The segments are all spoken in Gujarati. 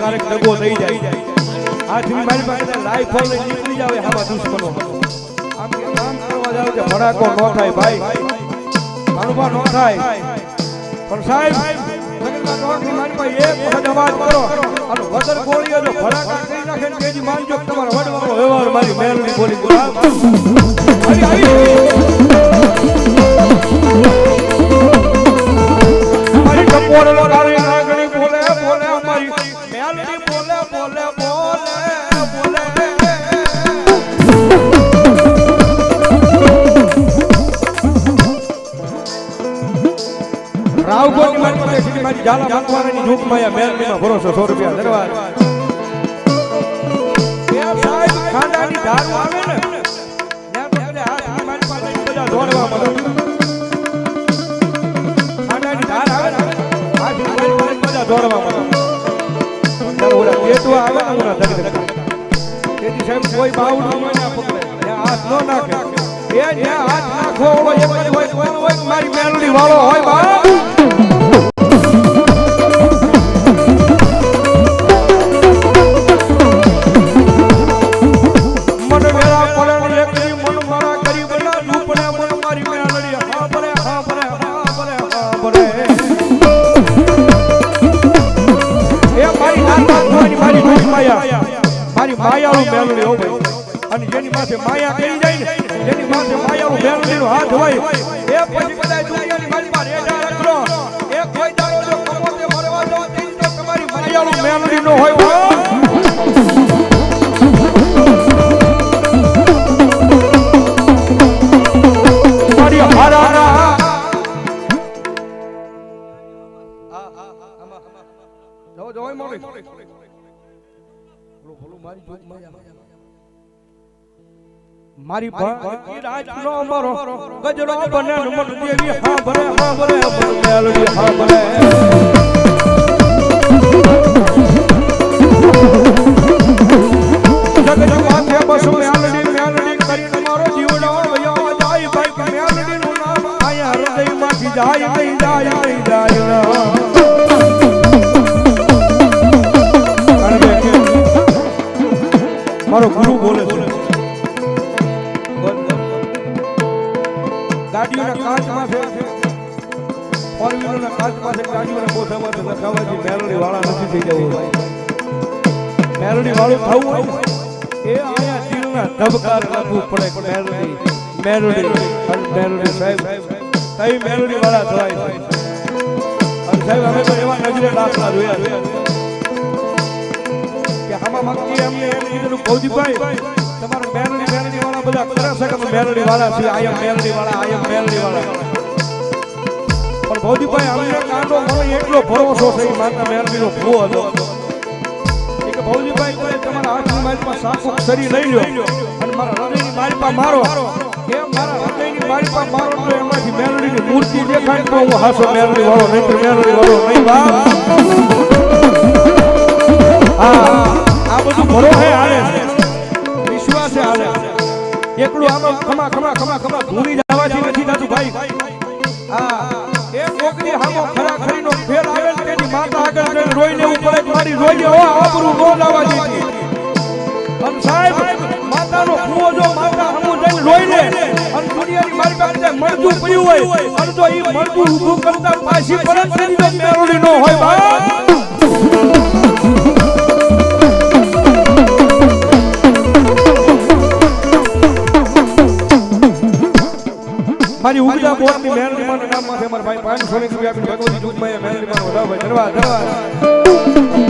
કારક દગો થઈ જાય આથી મારી પાસે લાઈફ હોય નીકળી જાવે ભડાકો ન થાય ભાઈ અનુભવ ન થાય પણ સાહેબ એક વખત અવાજ કરો અને વગર ગોળીઓ જો ભડાકા કરી નાખે ને તેજી માનજો તમારો વડવાનો વ્યવહાર મારી મેલડી બોલી બોલા. આવી નાગણી બોલે. રાવગોની મારી પાસે સીધી મારી ઝાલા મકવાણાની ઝૂંપમાં મેલડીમાં ભરોસો, સો રૂપિયા. ધન્યવાદ. ખાંડાની ધારો આવે ને દોડવા મળે. ખાંડાની ધાર આવે ને હાથની બધા દોડવા મળે. ઓલા પેટવા આવે ને ઓલા ધક ધક તેથી સાહેબ, કોઈ બાવડું ન પકડે હાથ ન નાખે. એ જ્યાં હાથ નાખવો ઓલો એક હોય હોય, મારી મેલડી વાળો હોય માયાળું મેલડી હો ભાઈ. અને જેની માથે માયા કરી જાય ને, જેની માથે માયાળું મેલડીનો હાથ હોય, એ પછી કદાચ દુનિયાની મારી રેડા રખડો એ કોઈ દાડો કમોતે મરવા દો તો તમારી માયાનું મેલડી નો હોય મારી ભક્તિ રાજનો અમારો. ગજરો બને મન દેવી હા ભરે હા ભરે મેલડી હા ભરે જગ જગ બસ મેલડી મેલડી કરીને મારો જીવડો વયો જાય ભાઈ મેલડી નું નામ આયા હૃદયમાંથી જાય નહીં જાય જાય. ના. કારણ કે મારો ગુરુ બોલે છે. ગાડીઓના કાચમાં છે. ફોર વ્હીલરના કાચમાં છે ગાડીઓના કોઠામાં છે લખાવાથી મેલડી વાળા નથી થઈ જવું મેલડી વાળું થવું હોય એ આયા દિલના ધબકાર લાગવું પડે મેલડી મેલડી મેલડી સાહેબ. કઈ મેલડી વાળા થવાય અને સાહેબ અમે તો એવા નજરે દાખલા જોયા કે આમાં મક્કી એમને એમ કીધું ભૌજીભાઈ બધા કરે છે કે મેલડી વાળા છીએ આયમ મેલડી વાળા આયમ મેલડી વાળા પણ ભૌજીભાઈ અમને કાંડો મને એટલો ભરોસો છે એ માતા મેલડીનો ભૂ હતો. કે ભૌજીભાઈ તમે તમારા હાથની મારી પાસે સાકુ સરી લઈ લો અને મારા હૃદયની મારી પાસે મારો. એ મારા હૃદયની મારી પાસે મારો તો એમાંથી મેલડીની મૂર્તિ દેખાય તો હું હાસો મેલડી વાળો નહીં તો મેલડી વાળો નહીં બા હા, આ બધું ભરો હે છે. વિશ્વાસ છે. એકલું આમાં ખમા ખમા ખમા ખમા. ભૂલી જવાથી નથી થતું ભાઈ. હા. એ કોકની હામો ખરા ખરીનો ફેર આવે તેની માતા આગળ જઈને રોઈ લેવું પડે મારી રોઈ હો આબરૂ નો લાવા દીધી અન સાહેબ, માતાનો કુવો જો માતા હમું જઈને રોઈ લે અને દુનિયાની મારી પાસે મળતું પડ્યું હોય અન જો ઈ મળતું ઊભું કરતા પાછી પરત તેની મેરોડી નો હોય બા મારી ઉગતા બોર્ડની મેલડી માં નામ માથે મારા ભાઈ પાંચસો ની રૂપિયા આપી ભગવતી જૂથમાં મેલડી માં વધાવ ભાઈ. ધન્યવાદ ધન્યવાદ.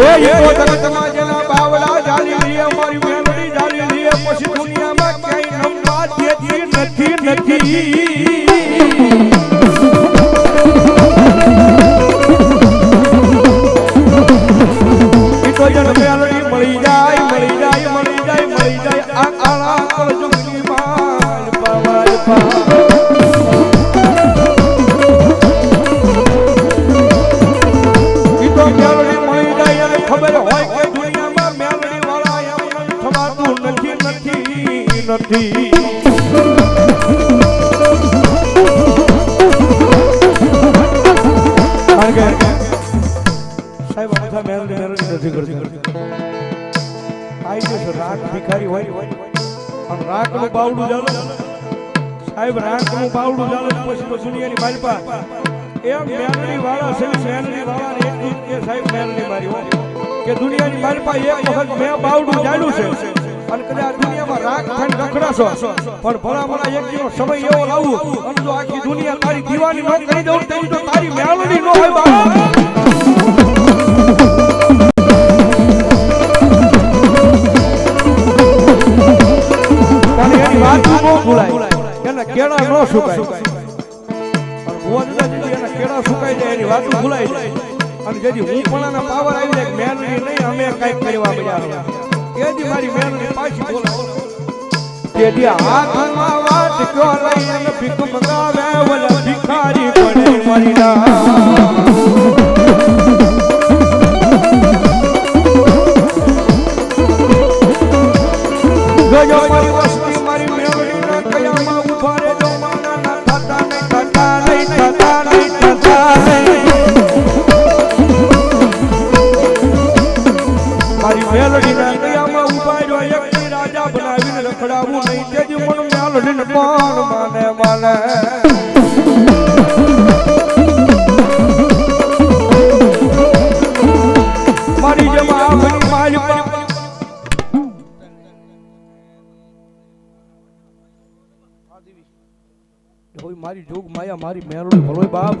એ એવો જગતમાં જેના બાવલા જાલી લીએ મારી મેલડી જાલી લીએ પછી દુનિયામાં ક્યાંય નમવા દેતી નથી નથી. સાહેબ બધા મેલડી મેલડી નથી તો દુનિયાની માલપા એમ મેલડી વાળા છે, મેલડી વાળા એક સાહેબ, મેલડી મારી હોય કે દુનિયાની માલપા એક વખત મેં બાવડું જાડ્યું છે. અને કદાચ દુનિયામાં રાગ થઈને રખડાશો પણ ભલા ભલા એક દિવસ સમય એવો લાવું અને જો આખી દુનિયા તારી દીવાની ન કરી દઉં તેની તો તારી મેળવણી ન હોય બાબા કેળા ન સુકાય. એના કેળા સુકાઈ જાય એની વાત ભૂલાય અને જેથી હું પણ પાવર આવી જાય મેલડી નહીં, અમે કંઈક કરવા મળ્યા તેથી મારી મેલડી પાછી બોલાવો. તેથી હાથમાં વાત કયો લઈ અને ભીખ મંગાવે? પા હોય મારી જોગ માયા મારી મેરડી ભલોય બાપ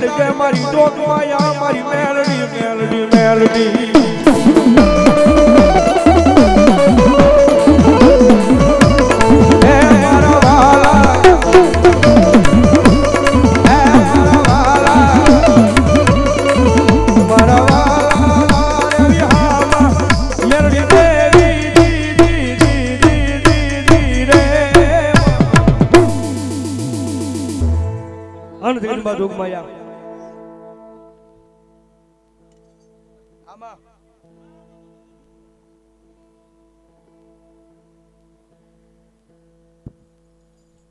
જીતાડ છે મારી માયા મારી મેલડી મેલડી મેલડી. આમાં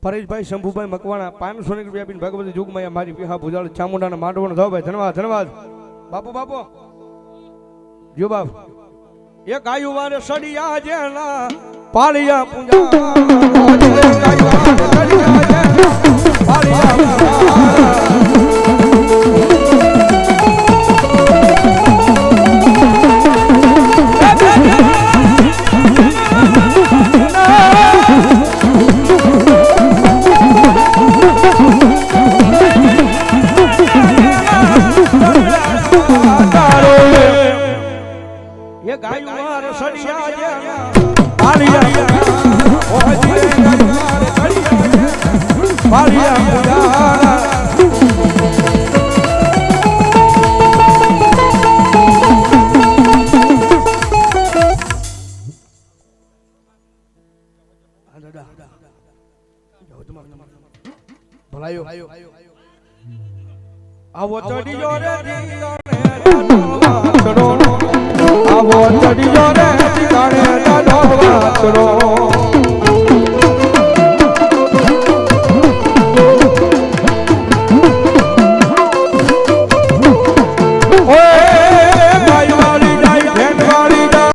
પરેશભાઈ, શંભુભાઈ, મકવાણા, પાંચસો ની રૂપિયા આપીને ભગવતી જોગમાયા મારી વિહા ભુજાળ ચામુંડાના માંડવાનો ભાઈ. ધન્યવાદ ધન્યવાદ. બાપુ બાપુ. જો બાપ, એક આયુ વારે સડિયા જેના પાળિયા પૂજા. પાળિયા ભલાયો આવો ચડિયો રે આવો ચડિયો રે દાદો વાછડો